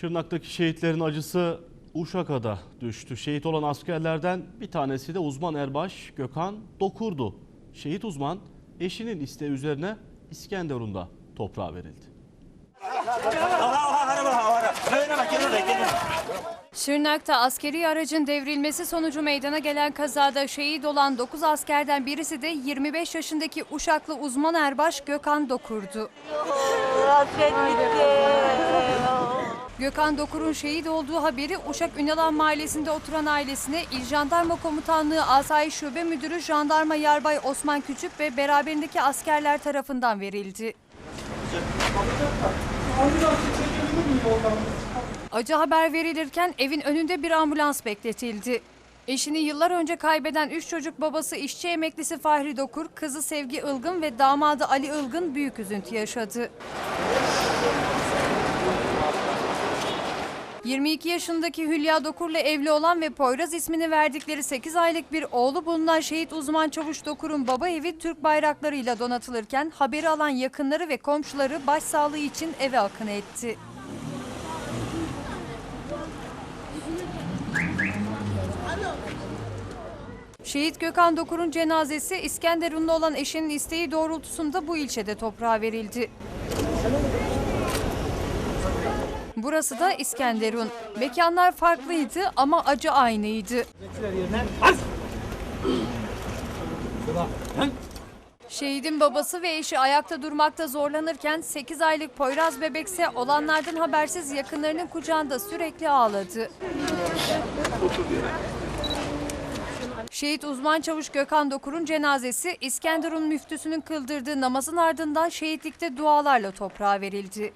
Şırnak'taki şehitlerin acısı Uşak'a düştü. Şehit olan askerlerden bir tanesi de uzman erbaş Gökhan Dokurdu. Şehit uzman eşinin isteği üzerine İskenderun'da toprağa verildi. Şırnak'ta askeri aracın devrilmesi sonucu meydana gelen kazada şehit olan 9 askerden birisi de 25 yaşındaki Uşaklı uzman erbaş Gökhan Dokur'du. Hasret bitti. Gökhan Dokur'un şehit olduğu haberi Uşak Ünalan Mahallesi'nde oturan ailesine İl Jandarma Komutanlığı Asayiş Şube Müdürü Jandarma Yarbay Osman Küçük ve beraberindeki askerler tarafından verildi. Acı haber verilirken evin önünde bir ambulans bekletildi. Eşini yıllar önce kaybeden 3 çocuk babası işçi emeklisi Fahri Dokur, kızı Sevgi Ilgın ve damadı Ali Ilgın büyük üzüntü yaşadı. 22 yaşındaki Hülya Dokur'la evli olan ve Poyraz ismini verdikleri 8 aylık bir oğlu bulunan şehit uzman çavuş Dokur'un baba evi Türk bayraklarıyla donatılırken haberi alan yakınları ve komşuları başsağlığı için eve akın etti. Şehit Gökhan Dokur'un cenazesi İskenderunlu olan eşinin isteği doğrultusunda bu ilçede toprağa verildi. Burası da İskenderun. Mekanlar farklıydı ama acı aynıydı. Şehidin babası ve eşi ayakta durmakta zorlanırken 8 aylık Poyraz bebekse olanlardan habersiz yakınlarının kucağında sürekli ağladı. Şehit uzman çavuş Gökhan Dokur'un cenazesi İskenderun müftüsünün kıldırdığı namazın ardından şehitlikte dualarla toprağa verildi.